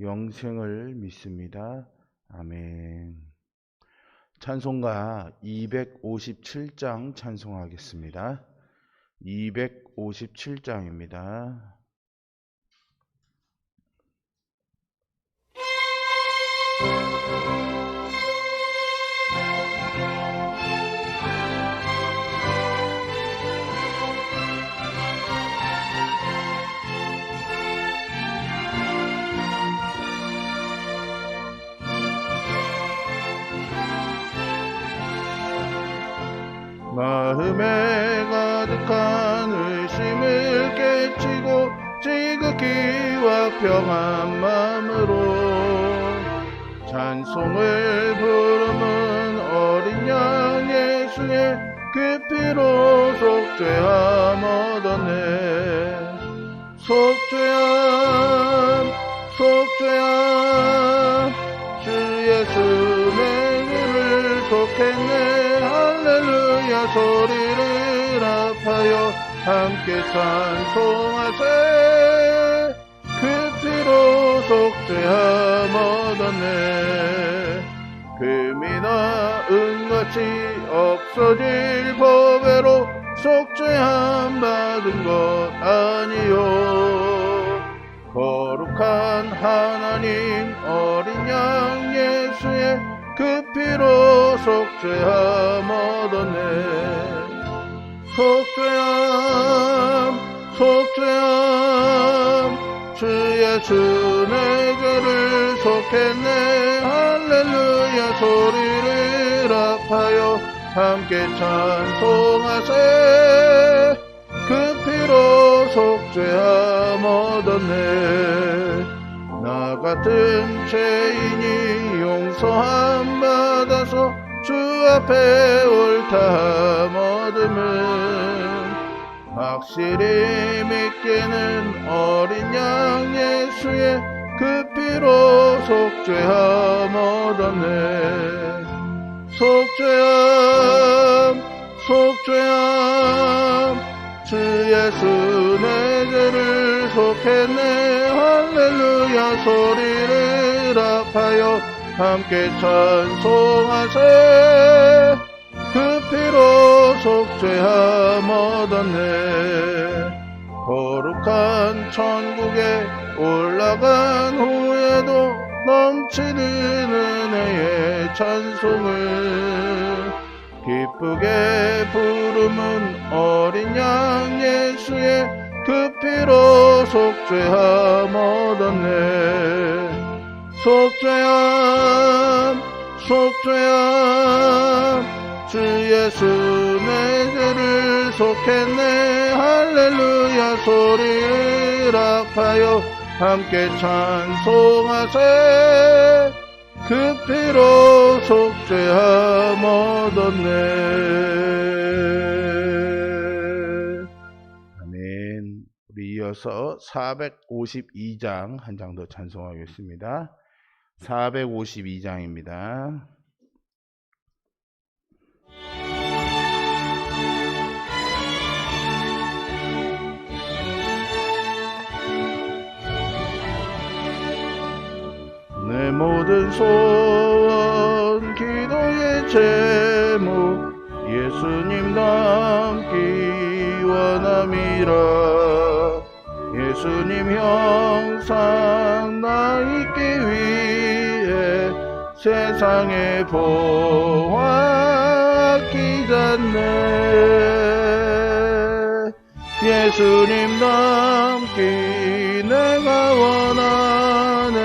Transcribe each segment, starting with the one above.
영생을 믿습니다. 아멘. 찬송가 257장 찬송하겠습니다. 257장입니다. 마음에 가득한 의심을 깨치고 지극히와 평안 마음으로 찬송을 부르는 어린 양 예수의 그 피로 속죄함 얻었네. 속죄함 속죄함. 주 예수 내 죄를 속했네 할렐루야 소리를 합하여 함께 찬송하세. 그 피로 속죄함 얻었네. 금이나 은같이 없어질 법외로 속죄함 받은 것 아니요. 거룩한 하나님 어린 양 예수의 그 피로 속죄함 얻었네. 속죄함 속죄함 주 예수 내 죄를 속했네. 할렐루야 소리를 합하여 함께 찬송하세. 그 피로 속죄함 얻었네. 나 같은 죄인이 용서함 받아서 주 앞에 옳다함 얻음은 확실히 믿기는 어린 양 예수의 그 피로 속죄함 얻었네. 속죄함 속죄함. 주 예수 내 죄를 속했네. 할렐루야 소리를 합하여 함께 찬송하세. 그 피로 속죄함 얻었네. 거룩한 천국에 올라간 후에도 넘치는 은혜의 찬송을. 기쁘게 부름은 어린 양 예수의 그 피로 속죄함 얻었네 속죄함 속죄함. 주 예수 내 죄를 속했네. 할렐루야 소리를 합하여 함께 찬송하세. 그 피로 속죄함 얻었네. 아멘. 우리 이어서 452장 한 장 더 찬송하겠습니다 452장입니다. 내 모든 소원 기도의 제목 예수님 닮기 원함이라 예수님 형상 나 있기 위해 세상에 전에 예수님 닮기 내가 원하네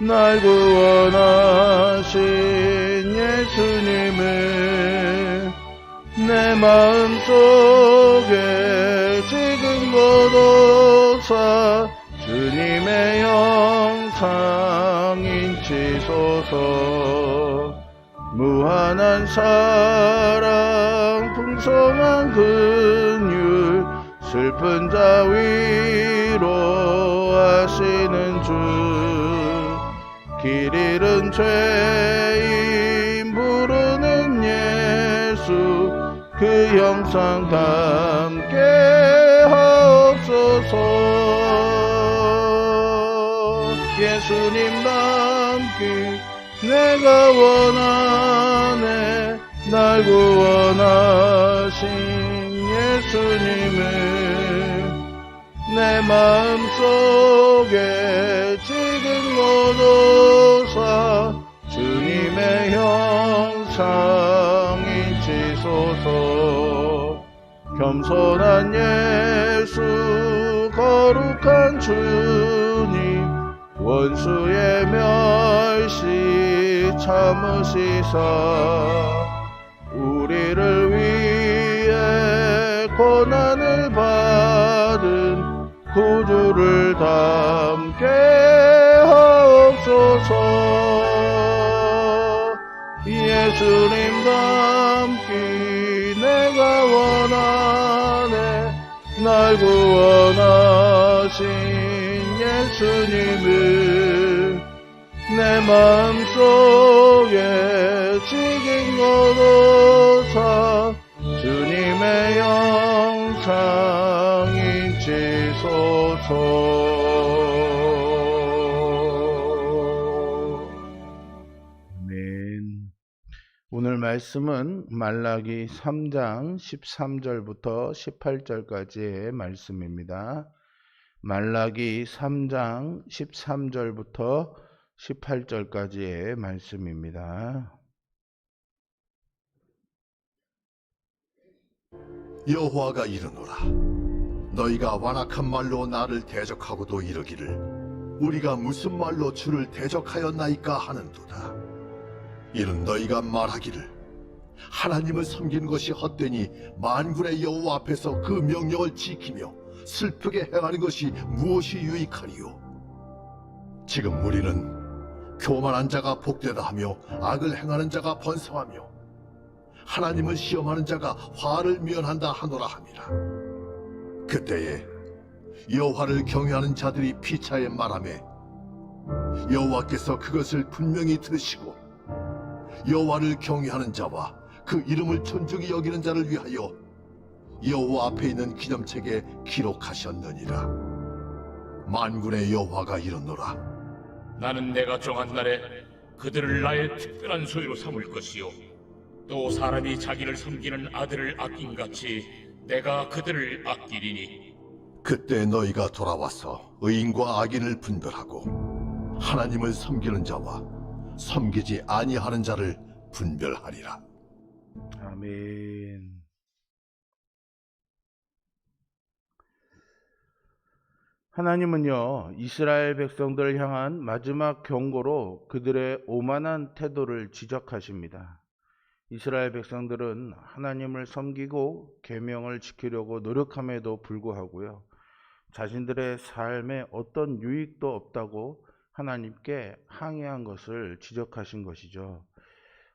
날 구원하신 예수님을 내 마음속에 지금 고도사 주님의 영상 인치소서. 무한한 사랑 풍성한 근율 슬픈 자 위로하시는 주. 길 잃은 죄인 그 영상 담게 하옵소서. 예수님 닮기 내가 원하네 날 구원하신 예수님을 내 마음속에 지금 고도사 주님의 형상 겸손한 예수 거룩한 주님 원수의 멸시 참으시사. 우리를 위해 고난을 받은 구주를 담게 하옵소서. 예수님 닮기 내가 원하네 날 구원하신 예수님을 내 마음속에 지긴 고도사 주님의 영상 인치소서 말씀은 말라기 3장 13절부터 18절까지의 말씀입니다. 말라기 3장 13절부터 18절까지의 말씀입니다. 여호와가 이르노라 너희가 완악한 말로 나를 대적하고도 이르기를 우리가 무슨 말로 주를 대적하였나이까 하는도다 이는 너희가 말하기를 하나님을 섬긴 것이 헛되니 만군의 여호와 앞에서 그 명령을 지키며 슬프게 행하는 것이 무엇이 유익하리요 지금 우리는 교만한 자가 복되다 하며 악을 행하는 자가 번성하며 하나님을 시험하는 자가 화를 면한다 하노라 함이라. 그때에 여호와를 경외하는 자들이 피차에 말하매 여호와께서 그것을 분명히 들으시고 여호와를 경외하는 자와 그 이름을 존중히 여기는 자를 위하여 여호와 앞에 있는 기념책에 기록하셨느니라. 만군의 여호와가 이르노라. 나는 내가 정한 날에 그들을 나의 특별한 소유로 삼을 것이요 또 사람이 자기를 섬기는 아들을 아낀 같이 내가 그들을 아끼리니 그때 너희가 돌아와서 의인과 악인을 분별하고 하나님을 섬기는 자와 섬기지 아니하는 자를 분별하리라. 아멘. 하나님은요, 이스라엘 백성들을 향한 마지막 경고로 그들의 오만한 태도를 지적하십니다. 이스라엘 백성들은 하나님을 섬기고 계명을 지키려고 노력함에도 불구하고요. 자신들의 삶에 어떤 유익도 없다고 하나님께 항의한 것을 지적하신 것이죠.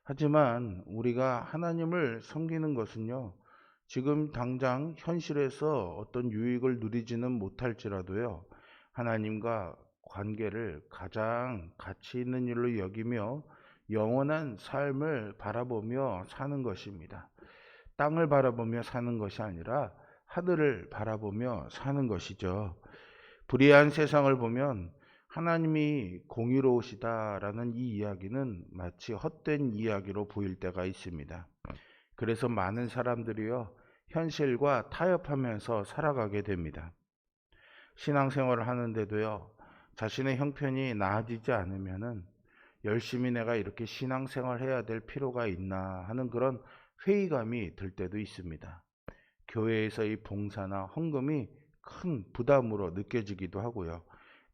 하지만 우리가 하나님을 섬기는 것은요, 지금 당장 현실에서 어떤 유익을 누리지는 못할지라도요, 하나님과 관계를 가장 가치 있는 일로 여기며 영원한 삶을 바라보며 사는 것입니다. 땅을 바라보며 사는 것이 아니라 하늘을 바라보며 사는 것이죠. 불의한 세상을 보면 하나님이 공의로우시다라는 이 이야기는 마치 헛된 이야기로 보일 때가 있습니다. 그래서 많은 사람들이요, 현실과 타협하면서 살아가게 됩니다. 신앙생활을 하는데도요, 자신의 형편이 나아지지 않으면은 열심히 내가 이렇게 신앙생활 해야 될 필요가 있나 하는 그런 회의감이 들 때도 있습니다. 교회에서의 봉사나 헌금이 큰 부담으로 느껴지기도 하고요.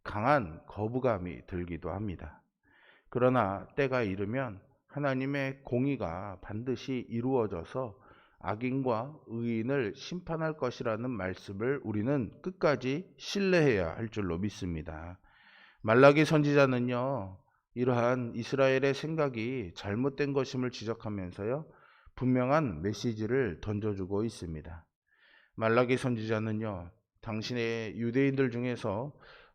강한 거부감이 들기도 합니다. 그러나 때가 이르면 하나님의 공의가 반드시 이루어져서 악인과 의인을 심판할 것이라는 말씀을 우리는 끝까지 신뢰해야 할 줄로 믿습니다. 말라기 선지자는요, 이러한 이스라엘의 생각이 잘못된 것임을 지적하면서요, 분명한 메시지를 던져주고 있습니다. 말라기 선지자는요, 당신의 유대인들 중에서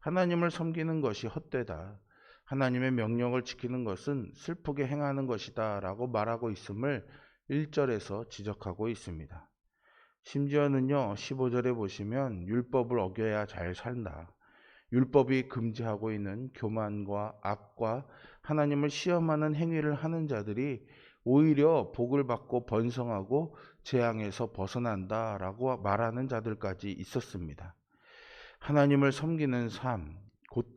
하나님을 섬기는 것이 헛되다. 하나님의 명령을 지키는 것은 슬프게 행하는 것이다. 라고 말하고 있음을 1절에서 지적하고 있습니다. 심지어는요, 15절에 보시면 율법을 어겨야 잘 산다. 율법이 금지하고 있는 교만과 악과 하나님을 시험하는 행위를 하는 자들이 오히려 복을 받고 번성하고 재앙에서 벗어난다라고 말하는 자들까지 있었습니다. 하나님을 섬기는 삶, 곧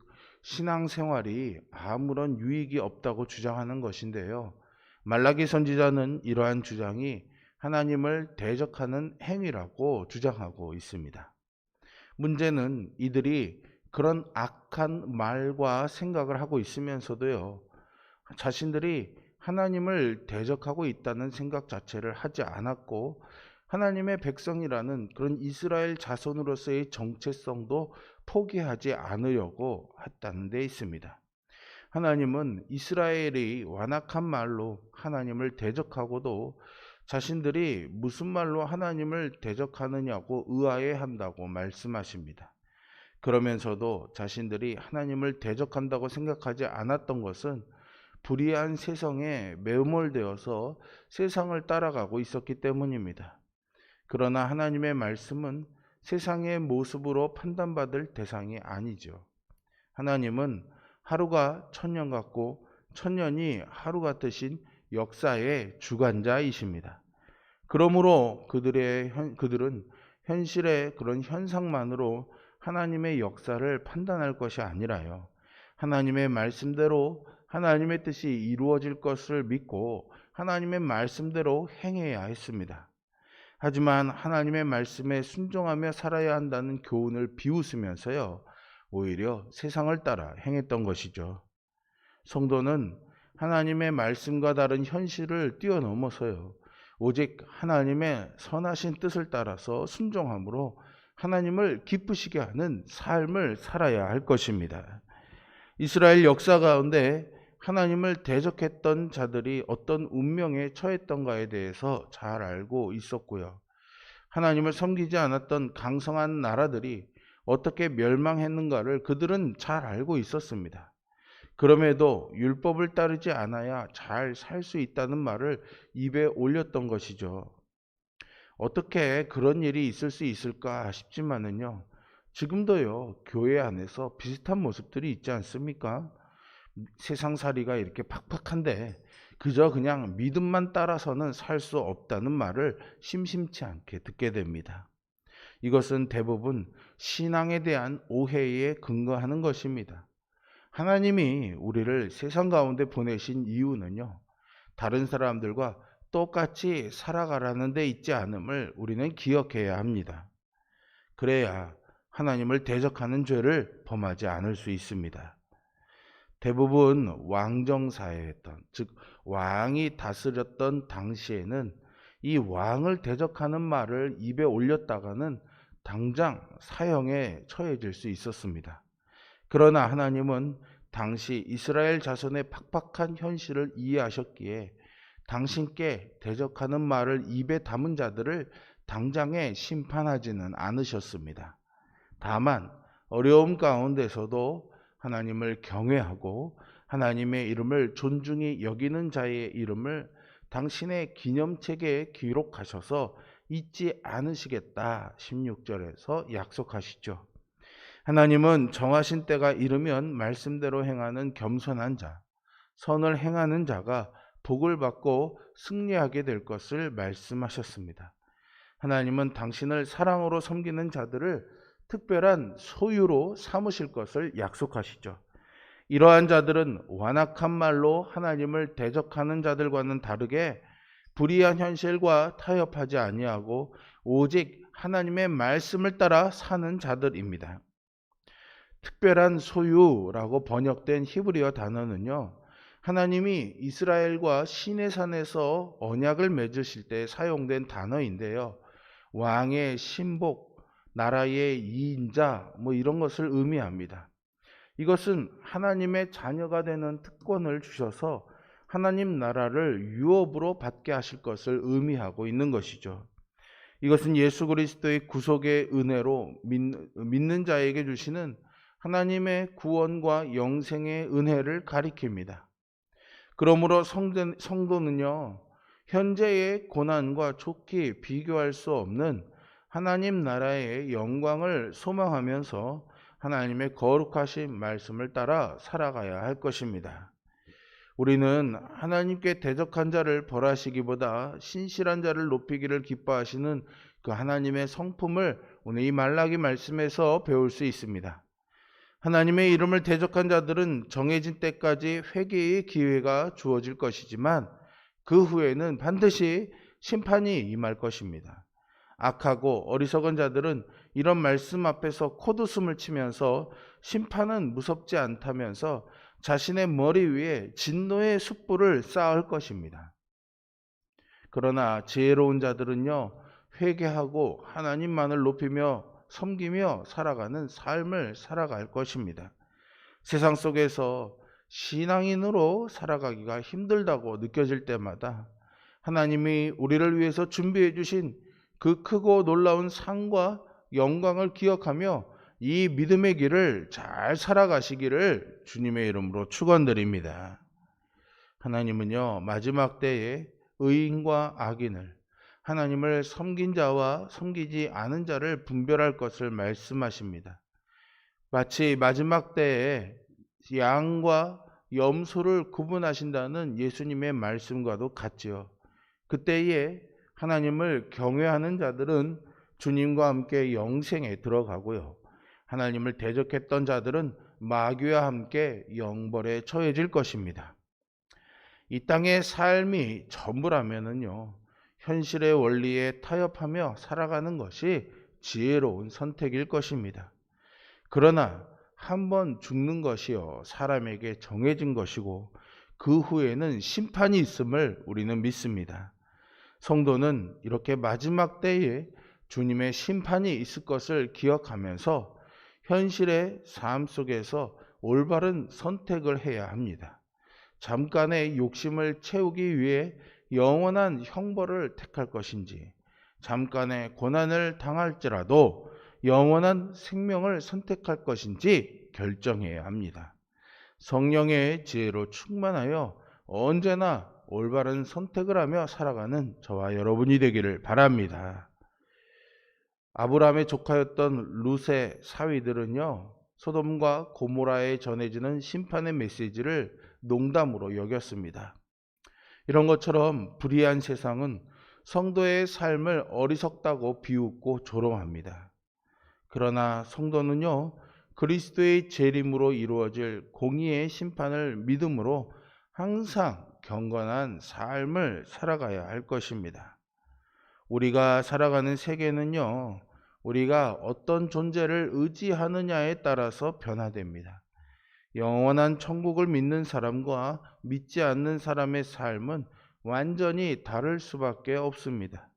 신앙생활이 아무런 유익이 없다고 주장하는 것인데요. 말라기 선지자는 이러한 주장이 하나님을 대적하는 행위라고 주장하고 있습니다. 문제는 이들이 그런 악한 말과 생각을 하고 있으면서도요, 자신들이 하나님을 대적하고 있다는 생각 자체를 하지 않았고, 하나님의 백성이라는 그런 이스라엘 자손으로서의 정체성도 포기하지 않으려고 했다는 데 있습니다. 하나님은 이스라엘이 완악한 말로 하나님을 대적하고도 자신들이 무슨 말로 하나님을 대적하느냐고 의아해 한다고 말씀하십니다. 그러면서도 자신들이 하나님을 대적한다고 생각하지 않았던 것은 불의한 세상에 매몰되어서 세상을 따라가고 있었기 때문입니다. 그러나 하나님의 말씀은 세상의 모습으로 판단받을 대상이 아니죠. 하나님은 하루가 천년 같고 천년이 하루 같으신 역사의 주관자이십니다. 그러므로 그들의 현, 그들은 현실의 그런 현상만으로 하나님의 역사를 판단할 것이 아니라요. 하나님의 말씀대로 하나님의 뜻이 이루어질 것을 믿고 하나님의 말씀대로 행해야 했습니다. 하지만 하나님의 말씀에 순종하며 살아야 한다는 교훈을 비웃으면서요. 오히려 세상을 따라 행했던 것이죠. 성도는 하나님의 말씀과 다른 현실을 뛰어넘어서요. 오직 하나님의 선하신 뜻을 따라서 순종함으로 하나님을 기쁘시게 하는 삶을 살아야 할 것입니다. 이스라엘 역사 가운데 하나님을 대적했던 자들이 어떤 운명에 처했던가에 대해서 잘 알고 있었고요. 하나님을 섬기지 않았던 강성한 나라들이 어떻게 멸망했는가를 그들은 잘 알고 있었습니다. 그럼에도 율법을 따르지 않아야 잘 살 수 있다는 말을 입에 올렸던 것이죠. 어떻게 그런 일이 있을 수 있을까 싶지만은요. 지금도요, 교회 안에서 비슷한 모습들이 있지 않습니까? 세상살이가 이렇게 팍팍한데 그저 그냥 믿음만 따라서는 살 수 없다는 말을 심심치 않게 듣게 됩니다. 이것은 대부분 신앙에 대한 오해에 근거하는 것입니다. 하나님이 우리를 세상 가운데 보내신 이유는요, 다른 사람들과 똑같이 살아가라는 데 있지 않음을 우리는 기억해야 합니다. 그래야 하나님을 대적하는 죄를 범하지 않을 수 있습니다. 대부분 왕정사회였던, 즉, 왕이 다스렸던 당시에는 이 왕을 대적하는 말을 입에 올렸다가는 당장 사형에 처해질 수 있었습니다. 그러나 하나님은 당시 이스라엘 자손의 팍팍한 현실을 이해하셨기에 당신께 대적하는 말을 입에 담은 자들을 당장에 심판하지는 않으셨습니다. 다만 어려움 가운데서도 하나님을 경외하고 하나님의 이름을 존중히 여기는 자의 이름을 당신의 기념책에 기록하셔서 잊지 않으시겠다. 16절에서 약속하시죠. 하나님은 정하신 때가 이르면 말씀대로 행하는 겸손한 자, 선을 행하는 자가 복을 받고 승리하게 될 것을 말씀하셨습니다. 하나님은 당신을 사랑으로 섬기는 자들을 특별한 소유로 삼으실 것을 약속하시죠. 이러한 자들은 완악한 말로 하나님을 대적하는 자들과는 다르게 불의한 현실과 타협하지 아니하고 오직 하나님의 말씀을 따라 사는 자들입니다. 특별한 소유라고 번역된 히브리어 단어는요. 하나님이 이스라엘과 시내산에서 언약을 맺으실 때 사용된 단어인데요. 왕의 신복, 나라의 이인자 뭐 이런 것을 의미합니다. 이것은 하나님의 자녀가 되는 특권을 주셔서 하나님 나라를 유업으로 받게 하실 것을 의미하고 있는 것이죠. 이것은 예수 그리스도의 구속의 은혜로 믿는 자에게 주시는 하나님의 구원과 영생의 은혜를 가리킵니다. 그러므로 성도, 성도는요, 현재의 고난과 좋게 비교할 수 없는 하나님 나라의 영광을 소망하면서 하나님의 거룩하신 말씀을 따라 살아가야 할 것입니다. 우리는 하나님께 대적한 자를 벌하시기보다 신실한 자를 높이기를 기뻐하시는 그 하나님의 성품을 오늘 이 말라기 말씀에서 배울 수 있습니다. 하나님의 이름을 대적한 자들은 정해진 때까지 회개의 기회가 주어질 것이지만 그 후에는 반드시 심판이 임할 것입니다. 악하고 어리석은 자들은 이런 말씀 앞에서 코드숨을 치면서 심판은 무섭지 않다면서 자신의 머리 위에 진노의 숯불을 쌓을 것입니다. 그러나 지혜로운 자들은요, 회개하고 하나님만을 높이며 섬기며 살아가는 삶을 살아갈 것입니다. 세상 속에서 신앙인으로 살아가기가 힘들다고 느껴질 때마다 하나님이 우리를 위해서 준비해 주신 그 크고 놀라운 상과 영광을 기억하며 이 믿음의 길을 잘 살아가시기를 주님의 이름으로 축원드립니다. 하나님은요 마지막 때에 의인과 악인을 하나님을 섬긴 자와 섬기지 않은 자를 분별할 것을 말씀하십니다. 마치 마지막 때에 양과 염소를 구분하신다는 예수님의 말씀과도 같지요. 그때에 하나님을 경외하는 자들은 주님과 함께 영생에 들어가고요. 하나님을 대적했던 자들은 마귀와 함께 영벌에 처해질 것입니다. 이 땅의 삶이 전부라면은요. 현실의 원리에 타협하며 살아가는 것이 지혜로운 선택일 것입니다. 그러나 한 번 죽는 것이요 사람에게 정해진 것이고 그 후에는 심판이 있음을 우리는 믿습니다. 성도는 이렇게 마지막 때에 주님의 심판이 있을 것을 기억하면서 현실의 삶 속에서 올바른 선택을 해야 합니다. 잠깐의 욕심을 채우기 위해 영원한 형벌을 택할 것인지, 잠깐의 고난을 당할지라도 영원한 생명을 선택할 것인지 결정해야 합니다. 성령의 지혜로 충만하여 언제나 올바른 선택을 하며 살아가는 저와 여러분이 되기를 바랍니다. 아브라함의 조카였던 룻의 사위들은요, 소돔과 고모라에 전해지는 심판의 메시지를 농담으로 여겼습니다. 이런 것처럼 불의한 세상은 성도의 삶을 어리석다고 비웃고 조롱합니다. 그러나 성도는요, 그리스도의 재림으로 이루어질 공의의 심판을 믿음으로 항상 경건한 삶을 살아가야 할 것입니다. 우리가 살아가는 세계는요, 우리가 어떤 존재를 의지하느냐에 따라서 변화됩니다. 영원한 천국을 믿는 사람과 믿지 않는 사람의 삶은 완전히 다를 수밖에 없습니다.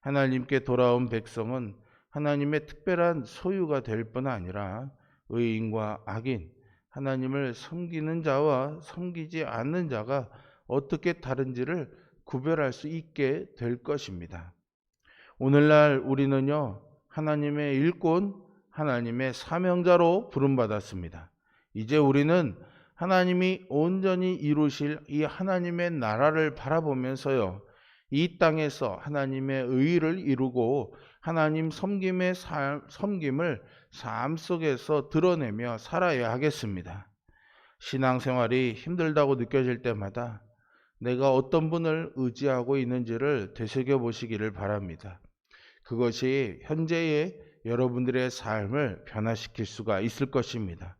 하나님께 돌아온 백성은 하나님의 특별한 소유가 될 뿐 아니라 의인과 악인, 하나님을 섬기는 자와 섬기지 않는 자가 어떻게 다른지를 구별할 수 있게 될 것입니다. 오늘날 우리는요, 하나님의 일꾼, 하나님의 사명자로 부름받았습니다. 이제 우리는 하나님이 온전히 이루실 이 하나님의 나라를 바라보면서요, 이 땅에서 하나님의 의를 이루고 하나님 섬김의 삶, 섬김을 삶 속에서 드러내며 살아야 하겠습니다. 신앙생활이 힘들다고 느껴질 때마다 내가 어떤 분을 의지하고 있는지를 되새겨 보시기를 바랍니다. 그것이 현재의 여러분들의 삶을 변화시킬 수가 있을 것입니다.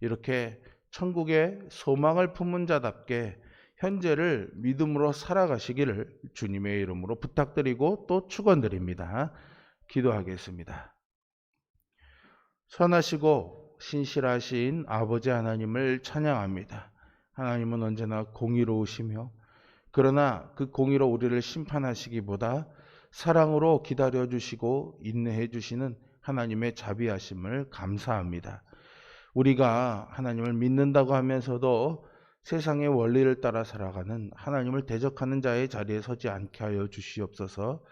이렇게 천국의 소망을 품은 자답게 현재를 믿음으로 살아가시기를 주님의 이름으로 부탁드리고 또 축원드립니다. 기도하겠습니다. 선하시고 신실하신 아버지 하나님을 찬양합니다. 하나님은 언제나 공의로우시며 그러나 그 공의로 우리를 심판하시기보다 사랑으로 기다려 주시고 인내해 주시는 하나님의 자비하심을 감사합니다. 우리가 하나님을 믿는다고 하면서도 세상의 원리를 따라 살아가는 하나님을 대적하는 자의 자리에 서지 않게 하여 주시옵소서.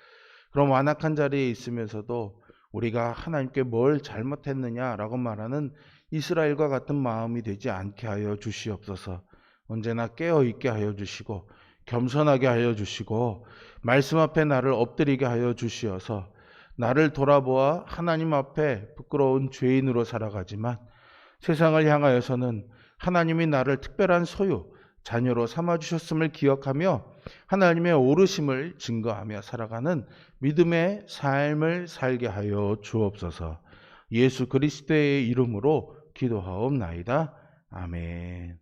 그럼 완악한 자리에 있으면서도 우리가 하나님께 뭘 잘못했느냐라고 말하는 이스라엘과 같은 마음이 되지 않게 하여 주시옵소서. 언제나 깨어 있게 하여 주시고 겸손하게 하여 주시고 말씀 앞에 나를 엎드리게 하여 주시어서 나를 돌아보아 하나님 앞에 부끄러운 죄인으로 살아가지만 세상을 향하여서는 하나님이 나를 특별한 소유, 자녀로 삼아 주셨음을 기억하며 하나님의 오르심을 증거하며 살아가는 믿음의 삶을 살게 하여 주옵소서. 예수 그리스도의 이름으로 기도하옵나이다. 아멘.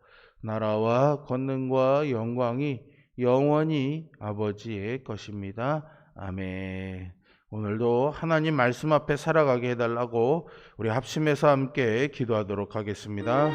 나라와 권능과 영광이 영원히 아버지의 것입니다. 아멘. 오늘도 하나님 말씀 앞에 살아가게 해달라고 우리 합심해서 함께 기도하도록 하겠습니다.